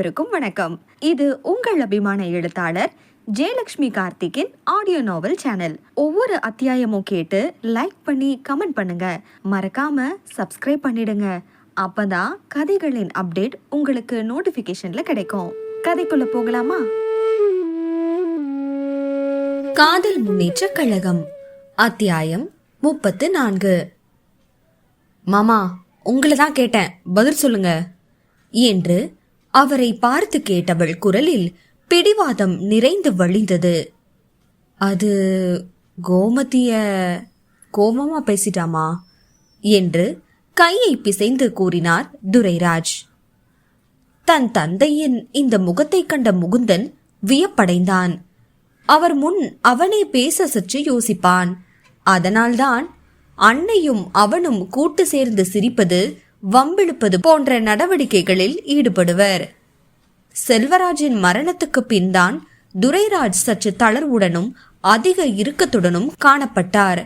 அனைவருக்கும் வணக்கம். இது உங்கள் அபிமான எழுத்தாளர் ஜெயலக்ஷ்மி கார்த்திக்கின் ஆடியோ நாவல் சேனல் ஒவ்வொரு அத்தியாயமும் கேட்டு லைக் பண்ணி கமெண்ட் பண்ணுங்க. மறக்காம சப்ஸ்கிரைப் பண்ணிடுங்க. அப்பதான் கதைகளின் அப்டேட் உங்களுக்கு நோட்டிபிகேஷன்ல கிடைக்கும். கதைக்குள்ள போகலாமா? காதல் முன்னேற்ற கழகம் அத்தியாயம் முப்பத்து நான்கு. மாமா உங்களை தான் கேட்டேன். பதில் சொல்லுங்க. என்று அவரை பார்த்து கேட்டவள் குரலில் பிடிவாதம் நிறைந்து வழிந்தது. அது கோமதிய கோபமா பேசிட்டாமா? என்று கையை பிசைந்து கூறினார் துரைராஜ். தன் தந்தையின் இந்த முகத்தை கண்ட முகுந்தன் வியப்படைந்தான். அவர் முன் அவனே பேச சற்று யோசிப்பான். அதனால்தான் அன்னையும் அவனும் கூட்டு சேர்ந்து சிரிப்பது வம்பிழுப்பது போன்ற நடவடிக்கைகளில் ஈடுபடுவர். செல்வராஜின் மரணத்துக்கு பின்தான் துரைராஜ் சற்று தளர்வுடனும் அதிக இறுக்கத்துடனும் காணப்பட்டார்.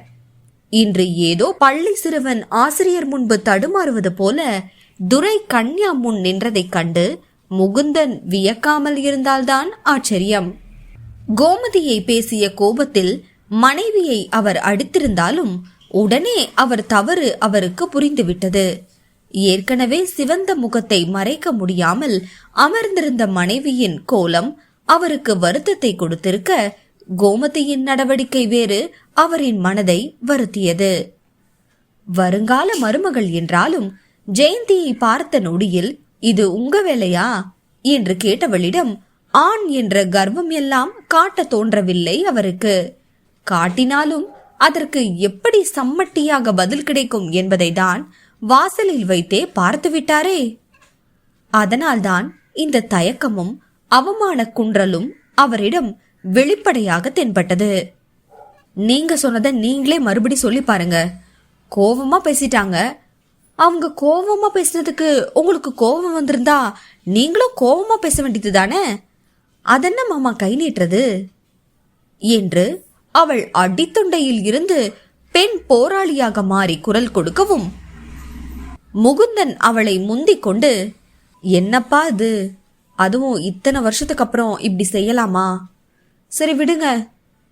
இன்று ஏதோ பள்ளி சிறுவன் ஆசிரியர் முன்பு தடுமாறுவது போல துரை கன்யா முன் நின்றதைக் கண்டு முகுந்தன் வியக்காமல் இருந்தால்தான் ஆச்சரியம். கோமதியை பேசிய கோபத்தில் மனைவியை அவர் அடித்திருந்தாலும் உடனே அவர் தவறு அவருக்கு புரிந்துவிட்டது. ஏற்கனவே சிவந்த முகத்தை மறைக்க முடியாமல் அமர்ந்திருந்த மனைவியின் கோலம் அவருக்கு வருத்தத்தை கொடுத்திருக்க கோமதியின் நடவடிக்கை வேறு அவரின் மனதை வருத்தியது. வருங்கால மருமகள் என்றாலும் ஜெயந்தியை பார்த்த நொடியில் இது உங்க வேலையா? என்று கேட்டவளிடம் ஆண் என்ற கர்வம் எல்லாம் காட்ட தோன்றவில்லை அவருக்கு. காட்டினாலும் அதற்கு எப்படி சம்மட்டியாக பதில் கிடைக்கும் என்பதை தான் வாசலில் வைத்தே பார்த்து விட்டாரே. அதனால்தான் இந்த தயக்கமும் அவமான குன்றலும் அவரிடம் வெளிப்படையாக தென்பட்டது. நீங்க சொன்னதை நீங்களே மறுபடி சொல்லி பாருங்க. கோவமா பேசிட்டாங்க. அவங்க கோவமா பேசினதுக்கு உங்களுக்கு கோவம் வந்திருந்தா நீங்களும் கோவமா பேச வேண்டியது தானே அதென்ன மாமா கை நீட்டுறது? என்று அவள் அடித்தொண்டையில் இருந்து பெண் போராளியாக மாறி குரல் கொடுக்கவும் முகுந்தன் அவளை முந்திக் கொண்டு என்னப்பா இது? அதுவும் இத்தனை வருஷத்துக்கு அப்புறம் இப்படி செய்யலாமா? சரி விடுங்க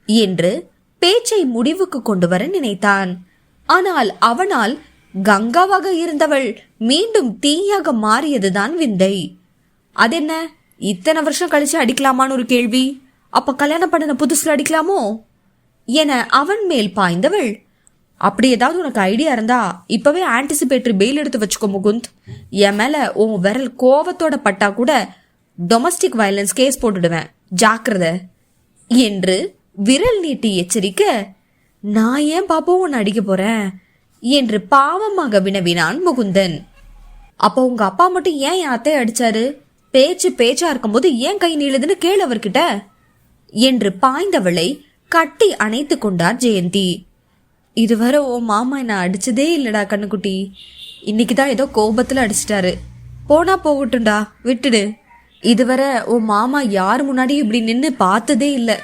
என்று பேச்சை முடிவுக்கு கொண்டு வர நினைத்தான். ஆனால் அவனால் கங்காவாக இருந்தவள் மீண்டும் தீயாக மாறியதுதான் விந்தை. அதென்ன? இத்தனை வருஷம் கழிச்சு அடிக்கலாமான்னு ஒரு கேள்வி? அப்ப கல்யாணம் பண்ணன புதுசுல அடிக்கலாமோ? என அவன் மேல் பாய்ந்தவள் அப்படி ஏதாவது உனக்கு ஐடியா இருந்தா இப்பவே ஆன்டிசிபேட்டரி பெயில் எடுத்து வச்சுக்கோ முகுந்த். என் மேல உன் விரல் கோவத்தோட பட்டா கூட டொமஸ்டிக் வயலன்ஸ் கேஸ் போட்டுடுவேன். ஜாக்கிரத. என்று விரல் நீட்டி எச்சரிக்க நான் ஏன் பாப்போம் உன்னை அடிக்க போறேன்? என்று பாவமாக வினவினான் முகுந்தன். அப்போ உங்க அப்பா மட்டும் ஏன் என் அத்தை அடிச்சாரு? பேச்சு பேச்சா இருக்கும்போது ஏன் கை நீளுதுன்னு கேளு அவர்கிட்ட. என்று பாய்ந்தவளை கட்டி அணைத்து கொண்டார் ஜெயந்தி. இதுவரை ஓ மாமா என்ன அடிச்சதே இல்லடா கண்ணுக்குட்டி. இன்னைக்கு தான் ஏதோ கோபத்துல அடிச்சிட்டாரு. போனா போகட்டும்டா விட்டுடு. இதுவரை ஓ மாமா யார் முன்னாடி இப்படி நின்று பார்த்ததே இல்லை.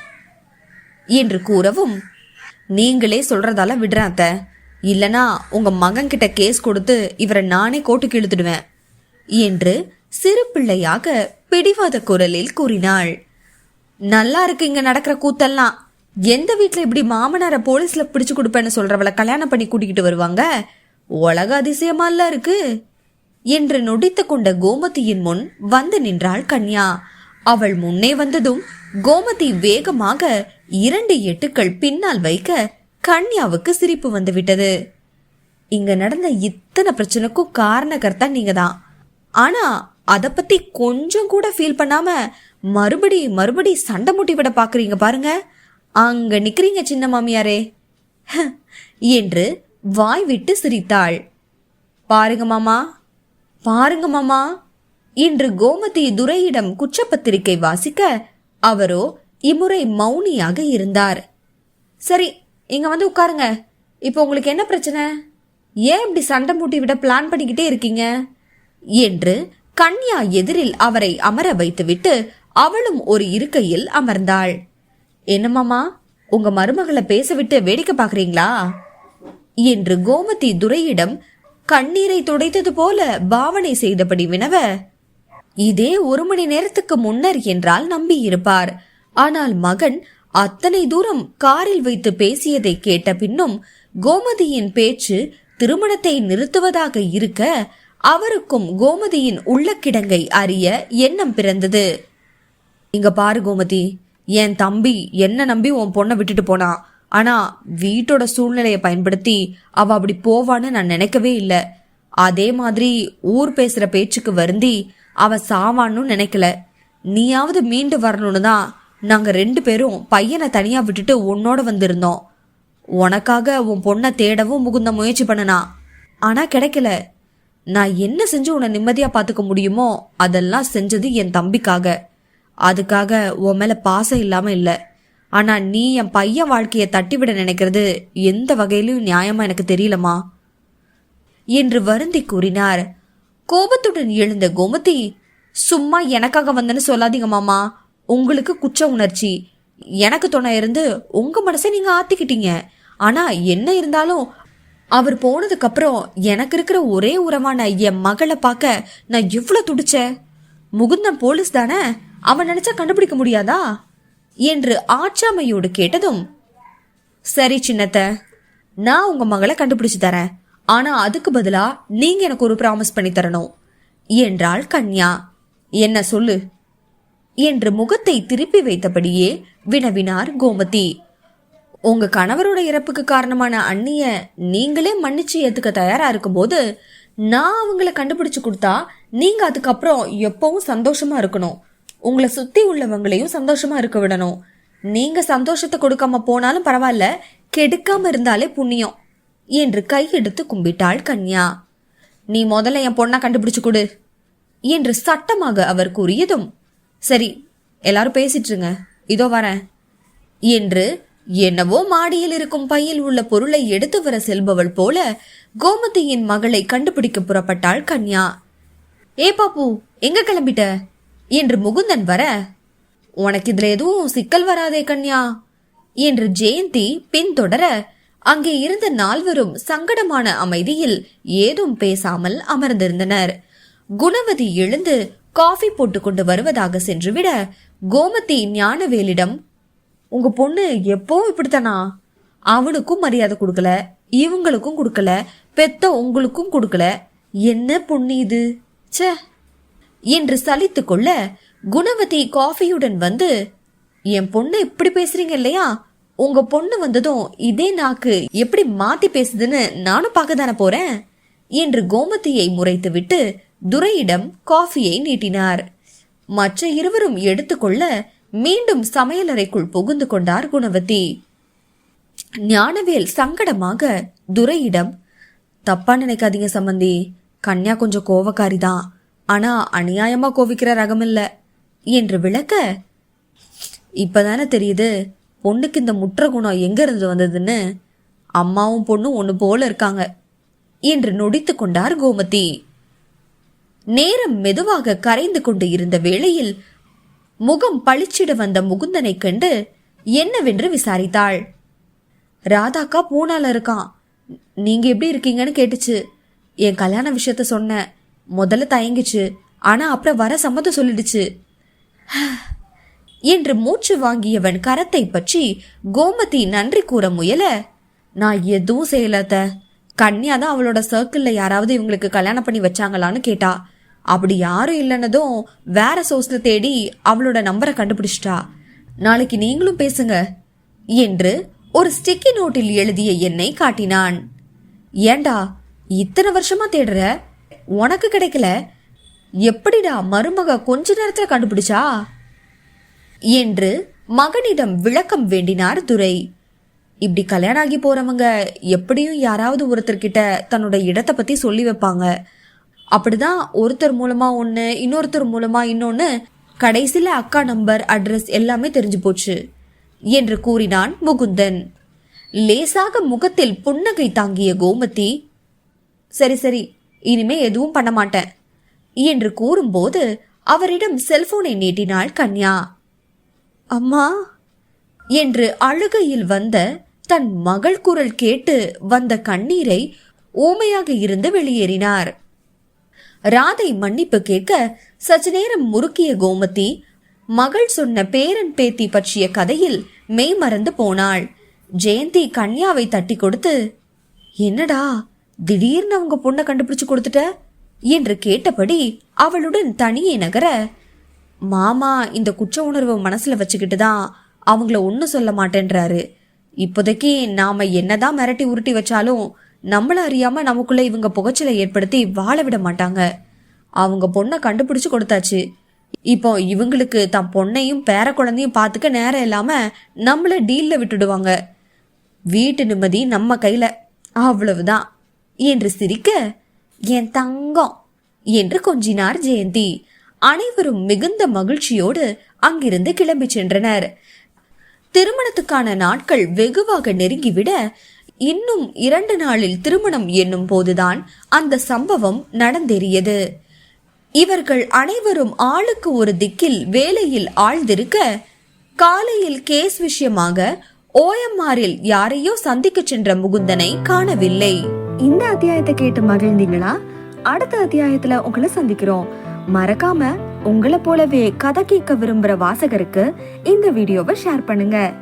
என்று கூறவும் நீங்களே சொல்றதால விடுறேன் அத்த. இல்லனா உங்க மகன் கிட்ட கேஸ் கொடுத்து இவரை நானே கோட்டுக்கு இழுத்துடுவேன். என்று சிறு பிள்ளையாக பிடிவாத குரலில் கூறினாள். நல்லா இருக்கு இங்க நடக்கிற கூத்தெல்லாம். எந்த வீட்டில் இப்படி மாமனாரை போலீஸ்ல பிடிச்சு கொடுப்பேன்னு சொல்றவளை கல்யாணம் பண்ணி கூட்டிக்கிட்டு வருவாங்க? உலக அதிசயமால இருக்கு. என்று நொடித்து கொண்ட கோமதியின் முன் வந்து நின்றாள் கன்யா. அவள் முன்னே வந்ததும் கோமதி வேகமாக இரண்டு எட்டுக்கள் பின்னால் வைக்க கன்யாவுக்கு சிரிப்பு வந்துவிட்டது. இங்க நடந்த இத்தனை பிரச்சனைக்கும் காரணகர்த்தா நீங்க தான் ஆனா அத பத்தி கொஞ்சம் கூட ஃபீல் பண்ணாம மறுபடி மறுபடி சண்டை முட்டி விட பாக்குறீங்க பாருங்க. அங்க நிக்கிறீங்க சின்ன மாமியாரே. என்று வாய் விட்டு சிரித்தாள். பாருங்க மாமா பாருங்க மாமா என்று கோமதி துரையிடம் குற்றப்பத்திரிகை வாசிக்க அவரோ இம்முறை மௌனியாக இருந்தார். சரி இங்க வந்து உட்காருங்க. இப்போ உங்களுக்கு என்ன பிரச்சனை? ஏன் இப்படி சண்டை மூட்டி விட பிளான் பண்ணிக்கிட்டே இருக்கீங்க? என்று கன்யா எதிரில் அவரை அமர வைத்துவிட்டு அவளும் ஒரு இருக்கையில் அமர்ந்தாள். என்னமாமா உங்க மருமகளை பேச விட்டு வேடிக்கை பாக்குறீங்களா என்று கோமதி துரையிடம் கண்ணீரை துடைத்தது போல பாவனை செய்தபடி வினவ இதே ஒரு மணி நேரத்துக்கு முன்னர் என்றால் நம்பியிருப்பார். ஆனால் மகன் அத்தனை தூரம் காரில் வைத்து பேசியதை கேட்ட பின்னும் கோமதியின் பேச்சு திருமணத்தை நிறுத்துவதாக இருக்க அவருக்கும் கோமதியின் உள்ள கிடங்கை அறிய எண்ணம் பிறந்தது. இங்க பாரு கோமதி என் தம்பி என்ன நம்பி உன் பொண்ணை விட்டுட்டு போனா? ஆனா வீட்டோட சூழ்நிலையை பயன்படுத்தி அவ அப்படி போவான்னு நான் நினைக்கவே இல்லை. அதே மாதிரி ஊர் பேசுற பேச்சுக்கு வருந்தி அவ சாவான்னு நினைக்கல. நீயாவது மீண்டு வரணும்னு தான் நாங்க ரெண்டு பேரும் பையனை தனியா விட்டுட்டு உன்னோட வந்திருந்தோம். உனக்காக உன் பொண்ணை தேடவும் முகுந்த முயற்சி பண்ணனா? ஆனா கிடைக்கல. நான் என்ன செஞ்சு உன்னை நிம்மதியா பாத்துக்க முடியுமோ அதெல்லாம் செஞ்சது என் தம்பிக்காக. அதுக்காக உன் மேல பாசம் இல்லாம இல்ல. ஆனா நீ என் பையன் வாழ்க்கையை தட்டிவிட நினைக்கிறது எந்த வகையிலும் நியாயமா எனக்கு தெரியலமா என்று வருந்தி கூறினார். கோபத்துடன் எழுந்த கோமதி சும்மா எனக்காக வந்தேன்னு சொல்லாதீங்க மாமா. உங்களுக்கு குற்ற உணர்ச்சி. எனக்கு துணை இருந்து உங்க மனசை நீங்க ஆத்திக்கிட்டீங்க. ஆனா என்ன இருந்தாலும் அவர் போனதுக்கு அப்புறம் எனக்கு இருக்கிற ஒரே உறவான என் மகளை பார்க்க நான் எவ்வளவு துடிச்சேன். முகுந்தன் போலீஸ் தானே? அவன் நினைச்சா கண்டுபிடிக்க முடியாதா? என்று ஆச்சாமையோடு கேட்டதும் சரி சின்னத்த நான் உங்க மகளை கண்டுபிடிச்சு தரேன். ஆனா அதுக்கு பதிலா நீங்க எனக்கு ஒரு ப்ராமிஸ் பண்ணி தரணும். என்றாள் கன்யா. என்ன சொல்லு? என்று முகத்தை திருப்பி வைத்தபடியே வினவினார் கோமதி. உங்க கணவரோட இறப்புக்கு காரணமான அண்ணிய நீங்களே மன்னிச்சு ஏத்துக்க தயாரா இருக்கும்போது நான் அவங்கள கண்டுபிடிச்சு கொடுத்தா நீங்க அதுக்கப்புறம் எப்பவும் சந்தோஷமா இருக்கணும். உங்களை சுத்தி உள்ளவங்களையும் சந்தோஷமா இருக்க விடணும். நீங்க சந்தோஷத்தை கொடுக்காம போனாலும் பரவாயில்ல கெடுக்காம இருந்தாலே புண்ணியம் என்று கையெடுத்து கும்பிட்டாள் கன்யா. நீ முதல்ல என் பொண்ணை கண்டுபிடிச்சு கொடு என்று சட்டமாக அவர் கூறியதும் சரி எல்லாரும் பேசிட்டுருங்க இதோ வரேன் என்று என்னவோ மாடியில் இருக்கும் பையில் உள்ள பொருளை எடுத்து வர செல்பவள் போல கோமதியின் மகளை கண்டுபிடிக்க புறப்பட்டாள் கன்யா. ஏ பாப்பு எங்க கிளம்பிட்ட? என்று முகுந்தன் வர உனக்கு இதுல எதுவும் சிக்கல் வராதே கன்யா என்று ஜெயந்தி பின்தொடர அங்கே இருந்த நால்வரும் சங்கடமான அமைதியில் ஏதும் பேசாமல் அமர்ந்திருந்தனர். குணவதி எழுந்து காஃபி போட்டு கொண்டு வருவதாக சென்றுவிட கோமதி ஞானவேலிடம் உங்க பொண்ணு எப்பவும் இப்படித்தானா? அவனுக்கும் மரியாதை கொடுக்கல இவங்களுக்கும் கொடுக்கல பெத்த உங்களுக்கும் கொடுக்கல என்ன பொண்ணு இது? சே என்று சலித்து கொள்ள குணவதி காஃபியுடன் வந்து என் பொண்ணு இப்படி பேசுறீங்க இல்லையா? உங்க பொண்ணு வந்ததும் இதே நாக்கு எப்படி மாத்தி பேசுதுன்னு நானும் பார்க்க தானே போறேன்? என்று கோமதியை முறைத்துவிட்டு துரையிடம் காஃபியை நீட்டினார். மற்ற இருவரும் எடுத்துக்கொள்ள மீண்டும் சமையலறைக்குள் புகுந்து கொண்டார் குணவதி. ஞானவேல் சங்கடமாக துரையிடம் தப்பா நினைக்காதீங்க சம்பந்தி. கன்யா கொஞ்சம் கோவக்காரி தான் ஆனா அநியாயமா கோவிக்கிற ரகம் இல்ல. என்று விளக்க இப்பதானே தெரியுது பொண்ணுக்கு இந்த முற்ற குணம் எங்க இருந்து வந்ததுன்னு? அம்மாவும் பொண்ணும் ஒன்று போல இருக்காங்க என்று நொடித்து கொண்டார் கோமதி. நேரம் மெதுவாக கரைந்து கொண்டு இருந்த வேளையில் முகம் பளிச்சிட வந்த முகுந்தனை கண்டு என்னவென்று விசாரித்தாள். ராதாக்கா பூனால இருக்கான். நீங்க எப்படி இருக்கீங்கன்னு கேட்டுச்சு. என் கல்யாண விஷயத்த சொன்னேன். முதல்ல தயங்கிச்சு. ஆனா அப்புறம் வர சம்மதம் சொல்லிடுச்சு. என்று மூச்சு வாங்கியவன் கரத்தை பற்றி கோமதி நன்றி கூற முயல நான் எதுவும் செய்யலத்த. கன்யா தான் அவளோட சர்க்கிள்ல யாராவது இவங்களுக்கு கல்யாணம் பண்ணி வச்சாங்களான்னு கேட்டா. அப்படி யாரும் இல்லைன்னதும் வேற சோர்ஸ்ல தேடி அவளோட நம்பரை கண்டுபிடிச்சிட்டா. நாளைக்கு நீங்களும் பேசுங்க என்று ஒரு ஸ்டிக்கி நோட்டில் எழுதிய எண்ணை காட்டினான். ஏண்டா இத்தனை வருஷமா தேடுற? உனக்கு கிடைக்கல. எப்படிடா மருமக கொஞ்ச நேரத்தில் கண்டுபிடிச்சா? என்று மகனிடம் விளக்கம் வேண்டினார் துரை. இப்படி கல்யாணம் ஆகி போறவங்க எப்படியும் யாராவது ஒருத்தர்கிட்ட தன்னோட இடத்தை பத்தி சொல்லி வைப்பாங்க. அப்படிதான் ஒருத்தர் மூலமா ஒன்று இன்னொருத்தர் மூலமா இன்னொன்னு கடைசியில் அக்கா நம்பர் அட்ரஸ் எல்லாமே தெரிஞ்சு போச்சு என்று கூறினான் முகுந்தன். லேசாக முகத்தில் புன்னகை தாங்கிய கோமதி சரி சரி இனிமே எதுவும் பண்ண மாட்டேன் என்று கூறும்போது அவரிடம் செல்போனை நீட்டினாள் கன்யா. அம்மா என்று அழுகையில் வந்த தன் மகள் குரல் கேட்டு வந்த கண்ணீரை ஊமையாக இருந்து வெளியேறினார். ராதை மன்னிப்பு கேட்க சற்று நேரம் முறுக்கிய கோமதி மகள் சொன்ன பேரன் பேத்தி பற்றிய கதையில் மெய்மறந்து போனாள். ஜெயந்தி கன்யாவை தட்டி கொடுத்து என்னடா திடீர்னு அவங்க பொண்ணை கண்டுபிடிச்சு கொடுத்துட்ட? என்று கேட்டபடி அவளுடன் தனியே நகர மாமா இந்த குற்ற உணர்வு மனசுல வச்சுக்கிட்டு தான் அவங்கள ஒன்றும் சொல்ல மாட்டேன்றாரு. இப்போதைக்கு நாம என்னதான் மிரட்டி உருட்டி வச்சாலும் நம்மள அறியாம நமக்குள்ள இவங்க புகைச்சலை ஏற்படுத்தி வாழ விட மாட்டாங்க. அவங்க பொண்ணை கண்டுபிடிச்சு கொடுத்தாச்சு. இப்போ இவங்களுக்கு தன் பொண்ணையும் பேர குழந்தையும் பார்த்துக்க நேரம் இல்லாம நம்மள டீல்ல விட்டுடுவாங்க. வீட்டு நிம்மதி நம்ம கையில. அவ்வளவுதான். என்று சிரிக்க என் தங்கம் என்று கொஞ்சினார் ஜெயந்தி. அனைவரும் மிகுந்த மகிழ்ச்சியோடு அங்கிருந்து கிளம்பி சென்றனர். திருமணத்துக்கான நாட்கள் வெகுவாக நெருங்கிவிட இன்னும் இரண்டு நாளில் திருமணம் என்னும் போதுதான் அந்த சம்பவம் நடந்தேறியது. இவர்கள் அனைவரும் ஆளுக்கு ஒரு திக்கில் வேலையில் ஆழ்ந்திருக்க காலையில் கேஸ் விஷயமாக ஓஎம்ஆரில் யாரையோ சந்திக்க சென்ற முகுந்தனை காணவில்லை. இந்த அத்தியாயத்தை கேட்டு மகிழ்ந்தீங்களா? அடுத்த அத்தியாயத்துல உங்களை சந்திக்கிறோம். மறக்காம உங்களை போலவே கதை கேட்க விரும்புற வாசகருக்கு இந்த வீடியோவை ஷேர் பண்ணுங்க.